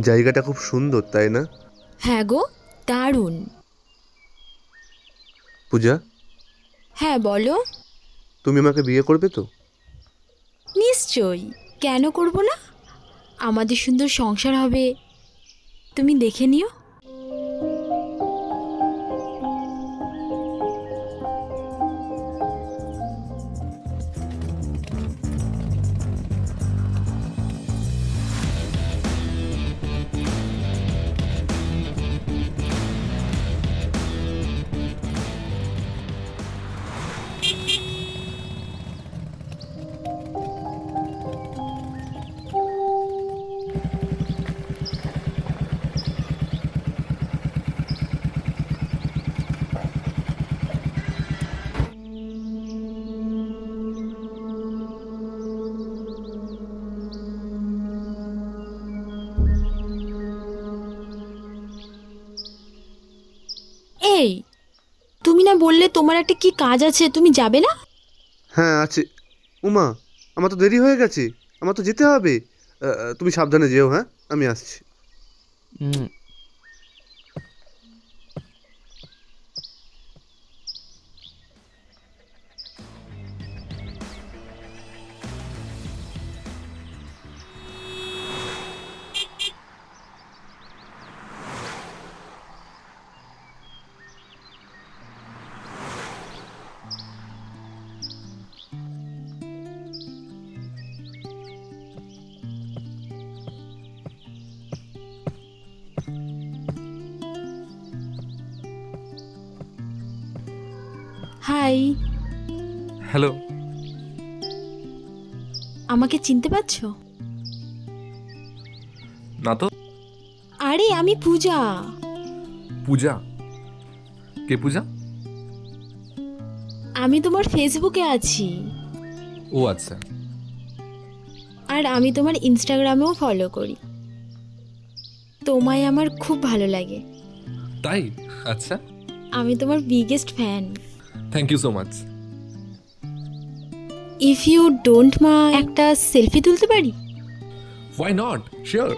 জায়গাটা খুব সুন্দর তাই না? হ্যাঁ গো দারুণ। পূজা? হ্যাঁ বলো। তুমি আমাকে বিয়ে করবে তো? নিশ্চয়ই কেন করব না? আমাদের সুন্দর সংসার হবে। তুমি দেখে নিও। তুমি না বললে তোমার একটা কি কাজ আছে তুমি যাবে না? হ্যাঁ আছে। উমা আমার তো দেরি হয়ে গেছে। আমার তো যেতে হবে। আহ, তুমি সাবধানে যেও হ্যাঁ? আমি আসছি। Hi hello. আমাকে চিনতে পারছ? না তো। আরে আমি পূজা। পূজা? কে পূজা? আমি তোমার ফেসবুকে আছি। ও আচ্ছা। আর আমি তোমার ইনস্টাগ্রামেও ফলো করি। তোমায় আমার খুব ভালো লাগে। তাই? আচ্ছা। আমি তোমার biggest fan thank you so much if you don't মা একটা সেলফি তুলতে পারি? ওয়াই নট শিওর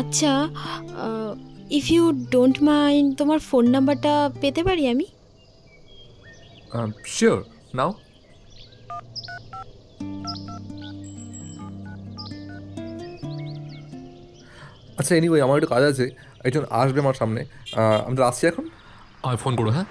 আচ্ছা ইফ ইউ ডোন্ট মাইন্ড তোমার ফোন নাম্বারটা পেতে পারি আমি? শিওর নাও আচ্ছা এনিওয়ে আমার একটু কাজ আছে। একজন আসবে আমার সামনে। আমরা আসছি এখন। আমি ফোন করো হ্যাঁ?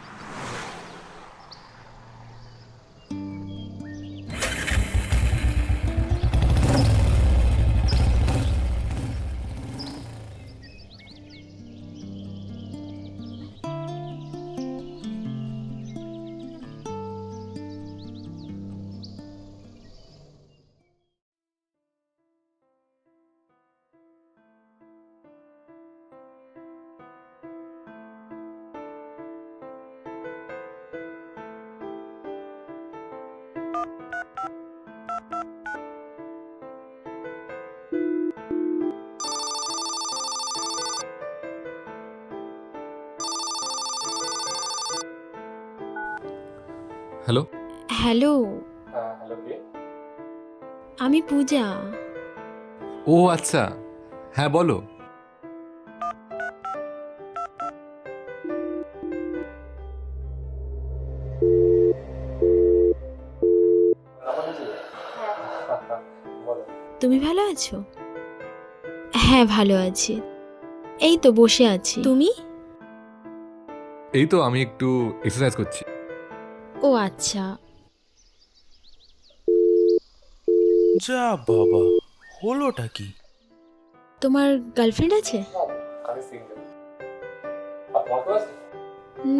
হ্যালো? হ্যালো। আমি পূজা। ও আচ্ছা। হ্যাঁ বলো। তুমি ভালো আছো? হ্যাঁ ভালো আছি। এই তো বসে আছি। তুমি? এই তো আমি একটু এক্সারসাইজ করছি। ও আচ্ছা। যা বাবা হলোটা কি? তোমার গার্লফ্রেন্ড আছে?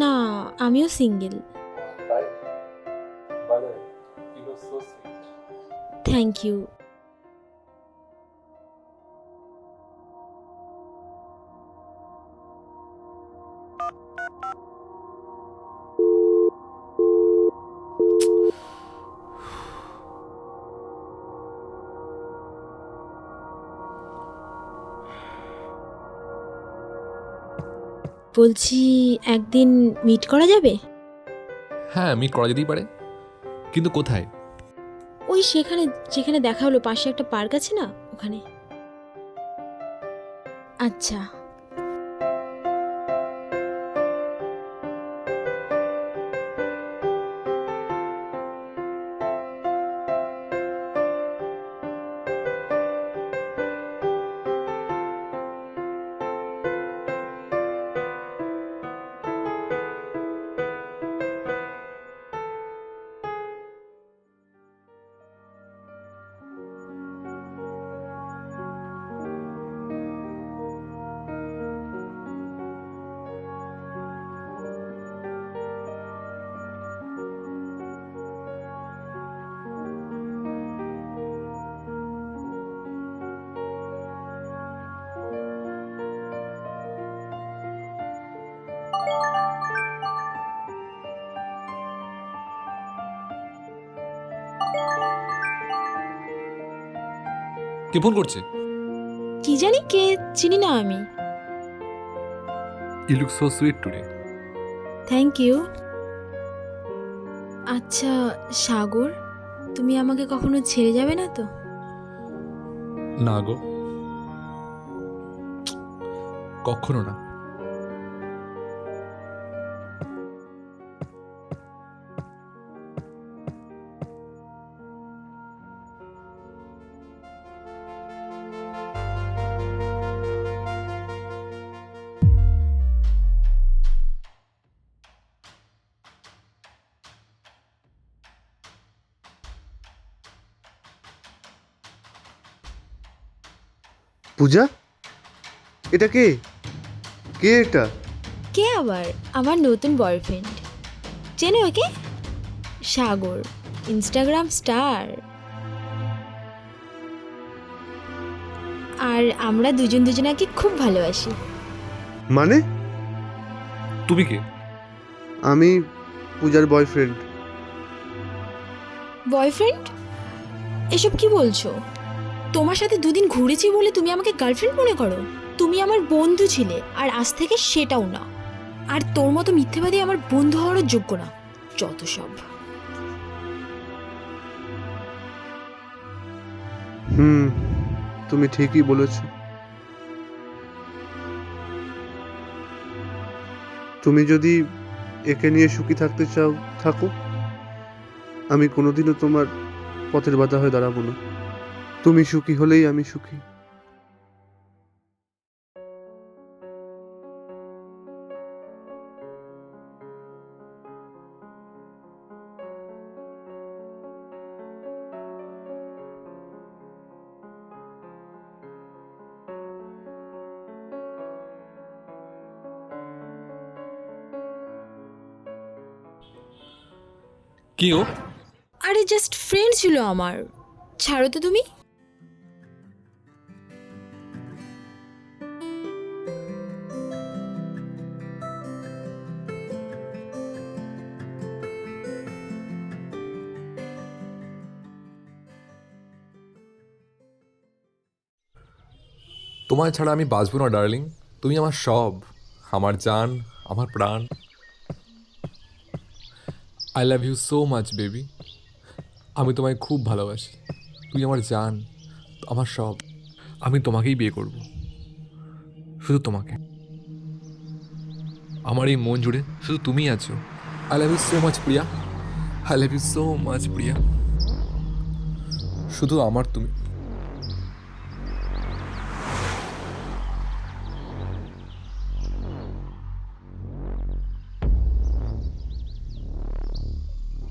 না আমিও সিঙ্গেল থ্যাংক ইউ বলছি একদিন মিট করা যাবে? হ্যাঁ মিট করা যেতেই পারে। কিন্তু কোথায়? ওই সেখানে যেখানে দেখা হলো পাশে একটা পার্ক আছে না ওখানে। আচ্ছা। কে ফোন করছে? কি জানি কে চিনি না আমি। You look so sweet today thank you আচ্ছা সাগর তুমি আমাকে কখনো ছেড়ে যাবে না তো? না গো। কখনো না। পূজা? এটা কে? কে এটা? কে আবার? আমার নতুন বয়ফ্রেন্ড চেনো ওকে সাগর ইনস্টাগ্রাম স্টার আর আমরা দুজন দুজনাকে খুব ভালোবাসি। মানে? তুমি কে? আমি পূজার বয়ফ্রেন্ড বয়ফ্রেন্ড এসব কি বলছো? তোমার সাথে দুদিন ঘুরেছি বলে তুমি আমাকে গার্লফ্রেন্ড মনে করো? তুমি আমার বন্ধু ছিলে, আর আজ থেকে সেটাও না। আর তোর মতো মিথ্যেবাদী আমার বন্ধু হওয়ারও যোগ্য না। যত সব। হুম, তুমি ঠিকই বলেছ। তুমি যদি একে নিয়ে সুখী থাকতে চাও, থাকো। আমি কোনোদিনও তোমার পথের বাধা হয়ে দাঁড়াবো না। তুমি সুখী হলেই আমি সুখী। কি ও আরে জাস্ট ফ্রেন্ড ছিল আমার। ছাড়ো তো তুমি। তোমায় ছাড়া আমি বাঁচবো না ডার্লিং তুমি আমার সব, আমার জান, আমার প্রাণ। I love you so much baby আমি তোমায় খুব ভালোবাসি। তুমি আমার জান, আমার সব। আমি তোমাকেই বিয়ে করব। শুধু তোমাকে। আমার এই মন জুড়ে শুধু তুমিই আছো। I love you so much Priya. I love you so much Priya. শুধু আমার তুমি।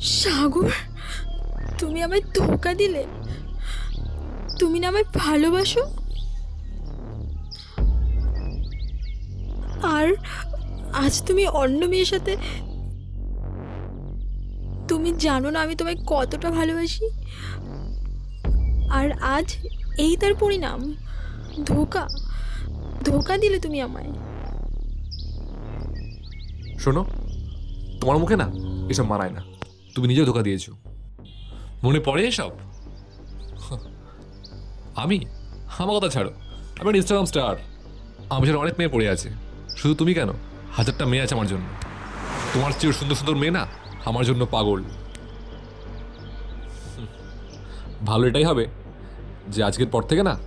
সাগর, তুমি আমায় ধোকা দিলে। তুমি না আমায় ভালোবাসো। আর আজ তুমি অন্য মেয়ের সাথে তুমি জানো না আমি তোমায় কতটা ভালোবাসি। আর আজ এই তার পরিণাম। ধোকা ধোকা দিলে তুমি আমায়। শোনো, তোমার মুখে না এসব মানায় না। তুমি নিজেও ধোকা দিয়েছ। মনে পড়ে এসব? আমি? আমার কথা ছাড়ো। আমি ইনস্টাগ্রাম স্টার আমার পেছনে অনেক মেয়ে পড়ে আছে। শুধু তুমি কেন? হাজারটা মেয়ে আছে আমার জন্য। তোমার চেয়ে সুন্দর সুন্দর মেয়ে না? আমার জন্য পাগল। ভালো এটাই হবে যে আজকের পর থেকে না,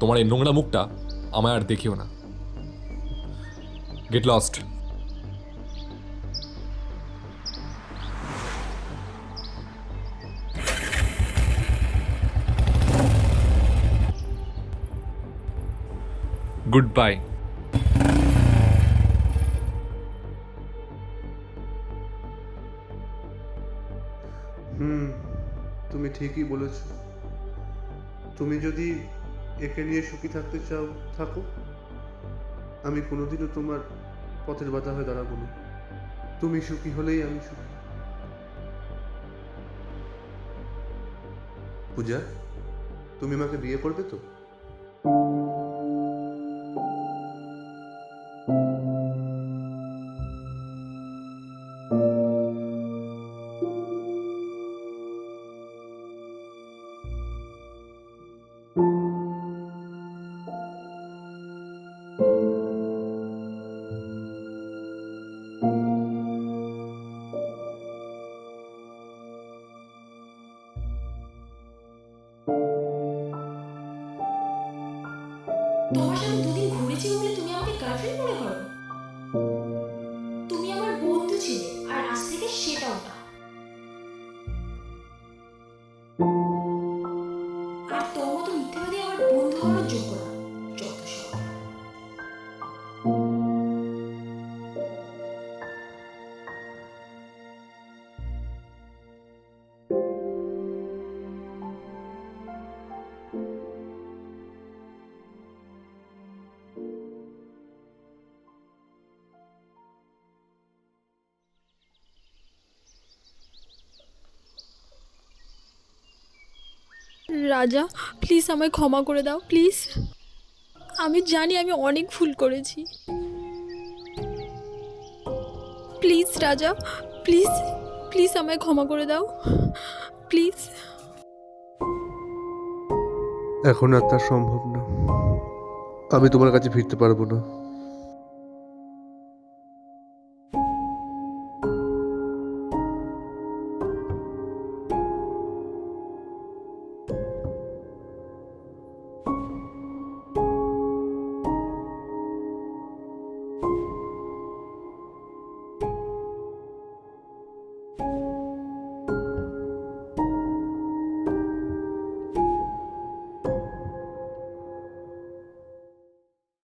তোমার এই নোংরা মুখটা আমায় আর দেখিও না। গেট লস্ট গুড বাই হুম, তুমি ঠিকই বলেছ। তুমি যদি একে নিয়ে সুখী থাকতে চাও, থাকো। আমি কোনোদিনও তোমার পথের বাধা হয়ে দাঁড়াবো না। তুমি সুখী হলেই আমি সুখী। পূজা, তুমি আমাকে বিয়ে করবে তো? তোমার সাথে দুদিন ঘুরেছি বলে তুমি আমাকে গার্লফ্রেন্ড মনে করো? রাজা প্লিজ আমায় ক্ষমা করে দাও প্লিজ আমি জানি আমি অনেক ভুল করেছি। প্লিজ রাজা প্লিজ প্লিজ আমায় ক্ষমা করে দাও প্লিজ এখন আর তা সম্ভব না। আমি তোমার কাছে ফিরতে পারব না।